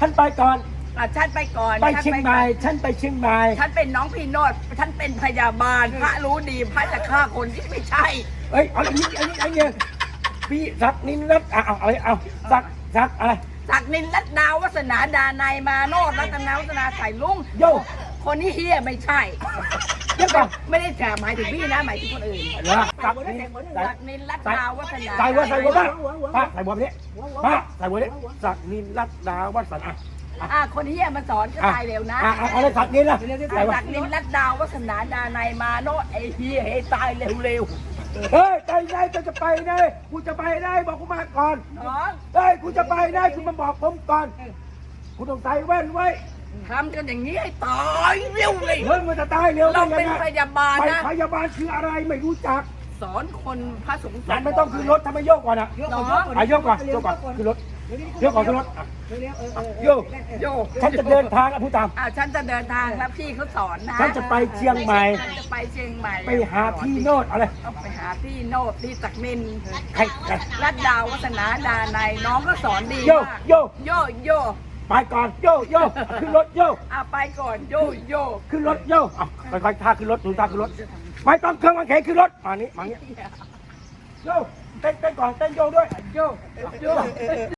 ฉันไปก่อน อะฉันไปก่อนไปฉันเชียงใหม่ฉันไปเชียงใหม่ฉันเป็นน้องพี่โนดฉันเป็นพยาบาล พระรู้ดีพระจะฆ่าคนที่ไม่ใช่ เอ้ย เอาอันนี้อันนี้อันนี้พี่ศักดิ์นินรัตน์เอาเอาอะไรเอาศักดิ์ศักดิ์อะไร ศักดินรัตดาวัฒนาดานายมาโนดรัตนาวัฒนาใส่ลุง โย คนนี้เฮียไม่ใช่เดี๋ยวก่อนไม่ได้แฉหมายถึงพี่นะหมายถึงคนอื่นเหรอศักดิ์นินศักดินรัตดาวัฒนาใส่หัวใส่หัวป้าป้าใส่หัวไปนี้ป้าใส่หัวนี้ศักดิ์นินรัตน์ดาวัฒนาอะอะคนเฮียมันสอนก็ตายเร็วนะอะอะอะไรศักดิ์นินล่ะใส่หัวศักดินรัตดาวัฒนาดานายมาโนดไอ้เฮียให้ตายเร็วเฮ้ยไปไหนจะจะไปไหนกูจะไปไหนบอกกูมาก่อนๆน้องเฮ้ยกูจะไปไหนคุณมาบอกผมก่อนคุณต้องใส่แว่นไว้ ทำกันอย่างนี้ให้ตายเร็วเลยเฮ้ยมันจะตายเร็วเราได้เป็นยังพไงยาบาลไปนะ พยาบาลคืออะไรไม่รู้จัก สอนคนพระสงฆ์งั้นไม่ต้องขึ้นรถทำไมโยกก่อนอะน้องอะโยกก่อนโยกก่อนขึ้นรถโยกก่อนขึ้นรถอะโยกโยฉันจะเดินทางอะผู้ตามอะฉันจะเดินทางแล้วพี่เขาสอนนะฉันจะไปเชียงใหม่ฉันจะไปเชียงใหม่ไปหาพี่โนดอะไรต้องไปหาพี่โนดพี่จักรินใครใครรัดดาววัฒนาดานายน้องก็สอนดีโยมากโยโยโย ไปก่อนโยโยขึ้นรถโยอะไปก่อนโยโยขึ้นรถโยอะค่อยๆท่าขึ้นรถดูท่าขึ้นรถไม่ต้องเครื่องมันแข็งขึ้นรถมานี้มานี้โยเต้นเต้นก่อนเต้นโยด้วยโยโย